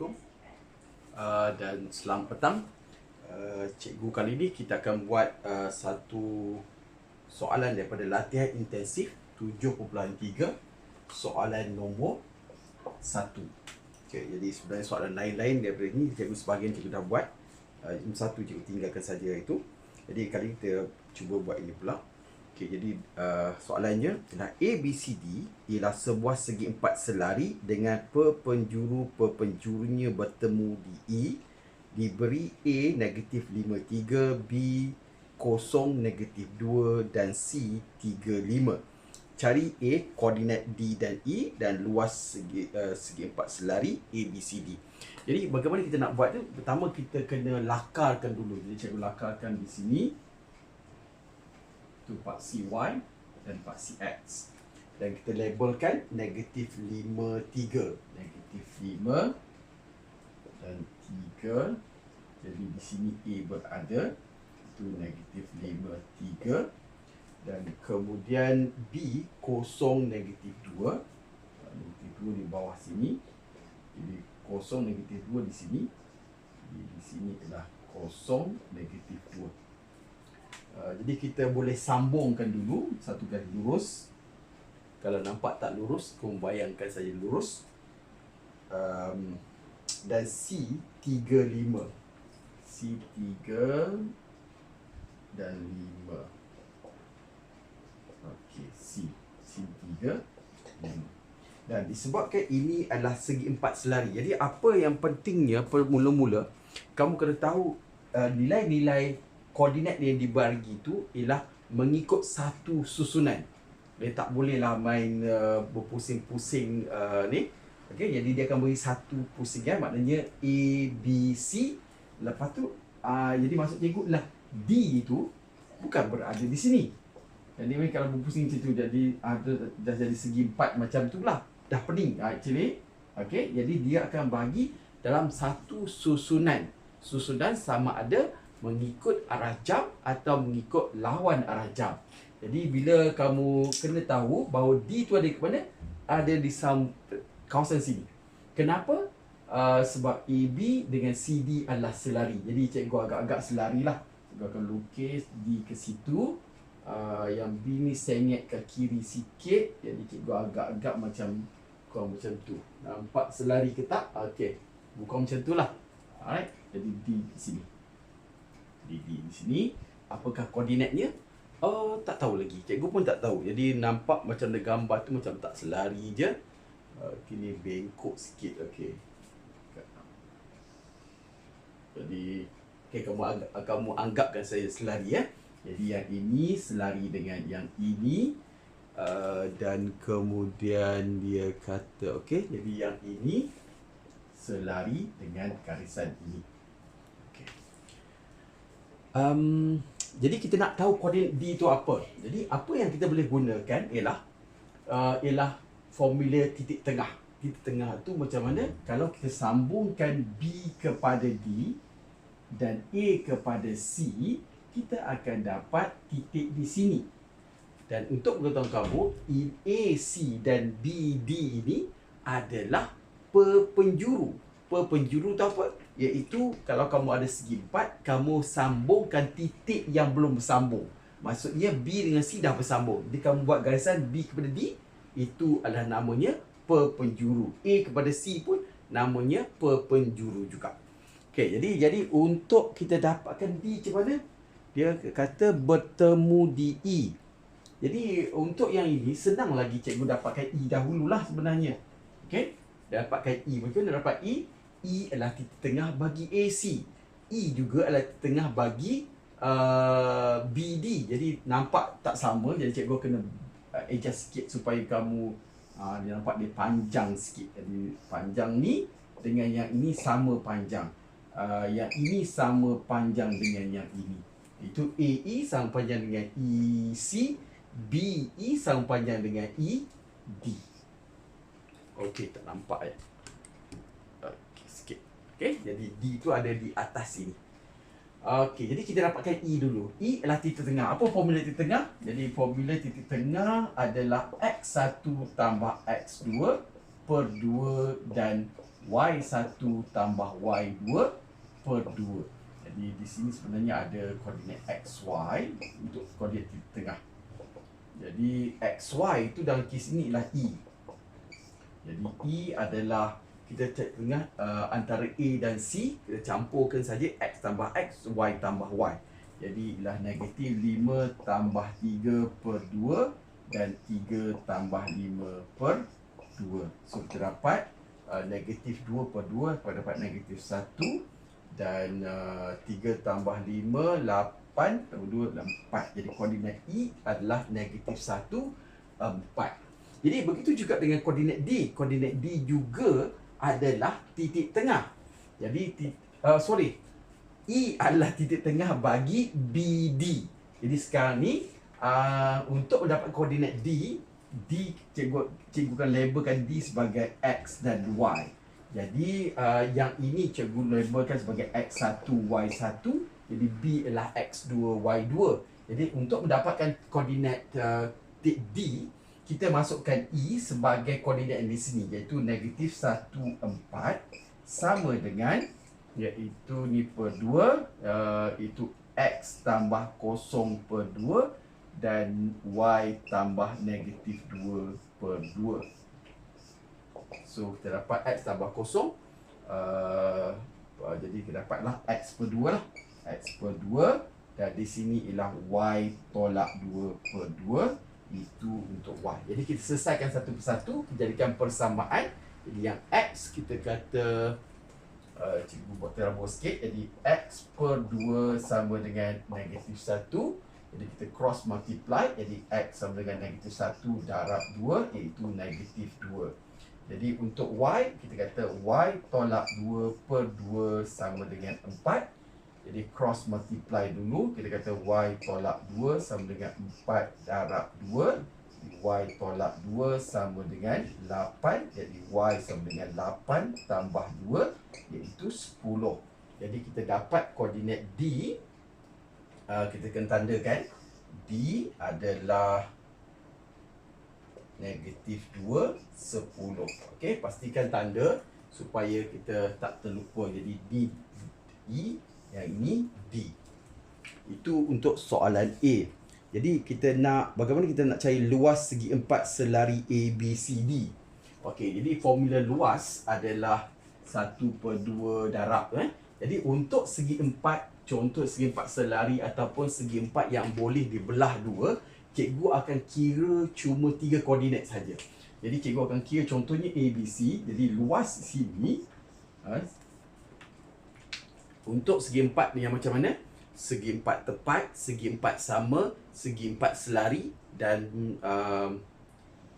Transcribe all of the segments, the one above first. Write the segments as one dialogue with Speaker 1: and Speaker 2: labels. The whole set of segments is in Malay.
Speaker 1: Assalamualaikum uh, dan selamat petang. Uh, cikgu kali ini kita akan buat uh, satu soalan daripada latihan intensif 7.3 soalan nombor 1. Okay, jadi sebenarnya soalan lain-lain daripada ini cikgu sebahagian cikgu dah buat. Uh, satu cikgu tinggalkan saja itu. Jadi kali ini kita cuba buat ini pula. Okey, jadi uh, soalannya ialah ABCD ialah sebuah segi empat selari dengan perpenjuru-perpenjurunya bertemu di E diberi A negatif 53, B kosong negatif 2 dan C 35. Cari A koordinat D dan E dan luas segi uh, segi empat selari ABCD. Jadi bagaimana kita nak buat tu? Pertama kita kena lakarkan dulu. Jadi cikgu lakarkan di sini tu part CY dan part CX dan kita labelkan negatif 5 3 negatif 5 dan 3 jadi di sini A berada itu negatif 5 3 dan kemudian B kosong negatif 2 negatif 2 di bawah sini. Jadi kosong negatif 2 di sini. Di, di sini adalah kosong negatif 2 Uh, jadi kita boleh sambungkan dulu satu garis lurus. Kalau nampak tak lurus, kau bayangkan saja lurus. Um, dan C 35. C 3 dan 5. Okey, C C 3 5. Dan disebabkan ini adalah segi empat selari. Jadi apa yang pentingnya mula-mula kamu kena tahu uh, nilai-nilai koordinat yang dibagi tu ialah mengikut satu susunan. Dia tak bolehlah main uh, berpusing-pusing uh, ni. Okey, jadi dia akan beri satu pusingan maknanya A B C. Lepas tu uh, jadi maksud cikgu lah D itu bukan berada di sini. Jadi kalau berpusing macam tu jadi ada dah jadi segi empat macam tu lah. Dah pening actually. Okey, jadi dia akan bagi dalam satu susunan. Susunan sama ada mengikut arah jam atau mengikut lawan arah jam. Jadi bila kamu kena tahu bahawa D tu ada ke mana? Ada di sam kawasan sini. Kenapa? Uh, sebab AB dengan CD adalah selari. Jadi cikgu agak-agak selari lah. Cikgu akan lukis D ke situ. Uh, yang B ni sengit ke kiri sikit. Jadi cikgu agak-agak macam kurang macam tu. Nampak selari ke tak? Okey. Bukan macam tu lah. Alright. Jadi D di sini di, sini apakah koordinatnya? Oh tak tahu lagi. Cikgu pun tak tahu. Jadi nampak macam ada gambar tu macam tak selari je. Uh, kini bengkok sikit okey. Jadi okey kamu anggap, kamu anggapkan saya selari ya? Jadi yang ini selari dengan yang ini. Uh, dan kemudian dia kata okey jadi yang ini selari dengan garisan ini um, jadi kita nak tahu koordinat D itu apa. Jadi apa yang kita boleh gunakan ialah uh, ialah formula titik tengah. Titik tengah tu macam mana? Kalau kita sambungkan B kepada D dan A kepada C, kita akan dapat titik di sini. Dan untuk mengetahui kamu, AC dan BD ini adalah perpenjuru. Perpenjuru tu apa? Iaitu kalau kamu ada segi empat Kamu sambungkan titik yang belum bersambung. Maksudnya B dengan C dah bersambung. Jadi kamu buat garisan B kepada D Itu adalah namanya perpenjuru. A kepada C pun namanya perpenjuru juga. Okay, jadi jadi untuk kita dapatkan D macam mana? Dia kata bertemu di E. Jadi untuk yang ini senang lagi cikgu dapatkan E dahululah sebenarnya. Okay, dapatkan E. Macam mana dapat E? E adalah titik tengah bagi AC. E juga adalah titik tengah bagi uh, BD. Jadi nampak tak sama. Jadi cikgu kena uh, adjust sikit supaya kamu uh, dia nampak dia panjang sikit. Jadi panjang ni dengan yang ini sama panjang. Uh, yang ini sama panjang dengan yang ini. Itu AE sama panjang dengan EC. BE sama panjang dengan ED. Okey, tak nampak ya. Okey, jadi D tu ada di atas sini. Okey, jadi kita dapatkan E dulu. E adalah titik tengah. Apa formula titik tengah? Jadi formula titik tengah adalah X1 tambah X2 per 2 dan Y1 tambah Y2 per 2. Jadi di sini sebenarnya ada koordinat XY untuk koordinat titik tengah. Jadi XY itu dalam kes ini ialah E. Jadi E adalah kita cek tengah uh, antara A dan C. Kita campurkan saja X tambah X Y tambah Y. Jadi ialah negatif 5 tambah 3 per 2 dan 3 tambah 5 per 2 so kita dapat uh, negatif 2 per 2 kita dapat negatif 1 dan uh, 3 tambah 5 8 tambah 2 4 jadi koordinat E adalah negatif 1 4 jadi begitu juga dengan koordinat D. Koordinat D juga adalah titik tengah. Jadi uh, sorry. E adalah titik tengah bagi BD. Jadi sekarang ni uh, untuk mendapat koordinat D, D cikgu cikgu kan labelkan D sebagai X dan Y. Jadi uh, yang ini cikgu labelkan sebagai X1, Y1. Jadi B adalah X2, Y2. Jadi untuk mendapatkan koordinat uh, D, kita masukkan E sebagai koordinat di sini iaitu negatif 1, 4 sama dengan iaitu ni per 2 uh, itu X tambah kosong per 2 dan Y tambah negatif 2 per 2 so kita dapat X tambah kosong uh, uh, jadi kita dapatlah X per 2 lah. X per 2 dan di sini ialah Y tolak 2 per 2 itu untuk Y. Jadi kita selesaikan satu persatu, jadikan persamaan. Jadi yang X kita kata uh, cikgu buat terabur sikit. Jadi X per 2 sama dengan negatif 1. Jadi kita cross multiply. Jadi X sama dengan negatif 1 darab 2 iaitu negatif 2. Jadi untuk Y kita kata Y tolak 2 per 2 sama dengan 4. Jadi cross multiply dulu Kita kata Y tolak 2 sama dengan 4 darab 2 Y tolak 2 sama dengan 8 Jadi Y sama dengan 8 tambah 2 Iaitu 10 Jadi kita dapat koordinat D. Uh, Kita akan tandakan D adalah Negatif 2 10 Okey, pastikan tanda Supaya kita tak terlupa. Jadi D E yang ini D. Itu untuk soalan A. Jadi kita nak bagaimana kita nak cari luas segi empat selari A, B, C, D. Okey, jadi formula luas adalah 1 per 2 darab. Eh? Jadi untuk segi empat, contoh segi empat selari ataupun segi empat yang boleh dibelah dua, cikgu akan kira cuma tiga koordinat saja. Jadi cikgu akan kira contohnya A, B, C. Jadi luas sini, eh, untuk segi empat ni yang macam mana? Segi empat tepat, segi empat sama, segi empat selari dan uh,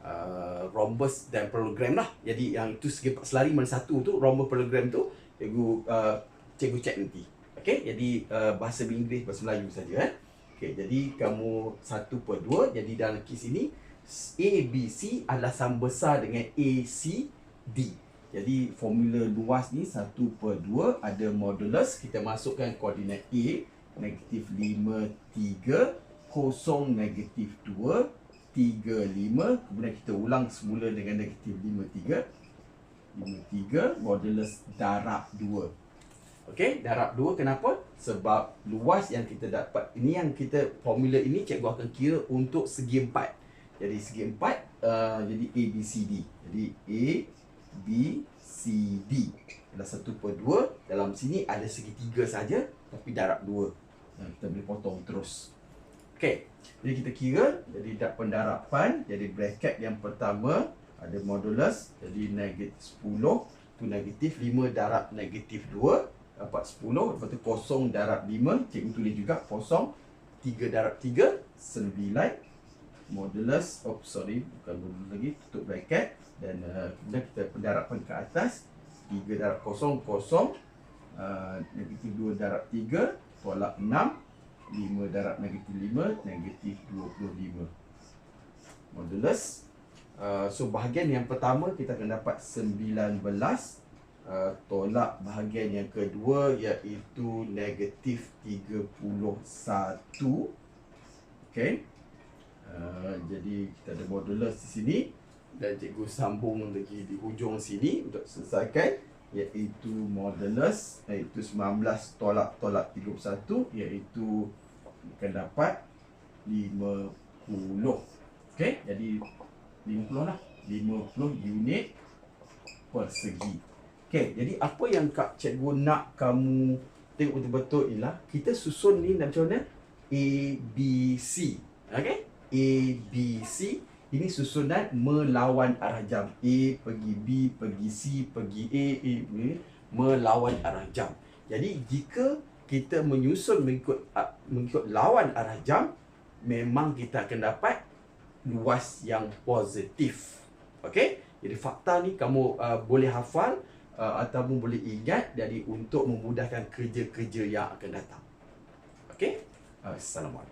Speaker 1: uh, rhombus dan parallelogram lah. Jadi yang itu segi empat selari mana satu tu, rhombus parallelogram tu, cikgu uh, cikgu cek nanti. Okay, jadi uh, bahasa Inggeris, bahasa Melayu saja. Eh? Okay, jadi kamu satu per dua, jadi dalam kes ini A, B, C adalah sama besar dengan A, C, D. Jadi formula luas ni 1 per 2 ada modulus kita masukkan koordinat A negatif 5 3 kosong negatif 2 3 5 kemudian kita ulang semula dengan negatif 5 3 5 3 modulus darab 2 Okey darab 2 kenapa? Sebab luas yang kita dapat ini yang kita formula ini cikgu akan kira untuk segi empat. Jadi segi empat uh, jadi A B C D. Jadi A B, C, D. Adalah satu per dua Dalam sini ada segitiga saja Tapi darab dua. Nah, Kita boleh potong terus. Okay Jadi kita kira Jadi dapat pendarapan Jadi bracket yang pertama Ada modulus Jadi negatif 10 Tu negatif 5 darab negatif 2 Dapat 10 Lepas tu kosong darab 5 Cikgu tulis juga kosong 3 darab 3 9 Modulus Oh sorry Bukan modulus lagi Tutup bracket dan uh, kita pendarabkan ke atas 3 darab kosong kosong uh, negatif 2 darab 3 tolak 6 5 darab negatif 5 negatif 25 modulus. Uh, so bahagian yang pertama kita akan dapat 19 uh, tolak bahagian yang kedua iaitu negatif 31 okay. Uh, jadi kita ada modulus di sini dan cikgu sambung lagi di hujung sini untuk selesaikan iaitu modulus iaitu 19 tolak tolak 31 iaitu akan dapat 50. Okey, jadi 50 lah. 50 unit persegi. Okey, jadi apa yang kak cikgu nak kamu tengok betul-betul ialah kita susun ni macam mana? A B C. Okey? A B C ini susunan melawan arah jam. A pergi B, pergi C, pergi A, A, B melawan arah jam. Jadi jika kita menyusun mengikut mengikut lawan arah jam, memang kita akan dapat luas yang positif. Okey? Jadi fakta ni kamu uh, boleh hafal uh, ataupun boleh ingat jadi untuk memudahkan kerja-kerja yang akan datang. Okey? Assalamualaikum.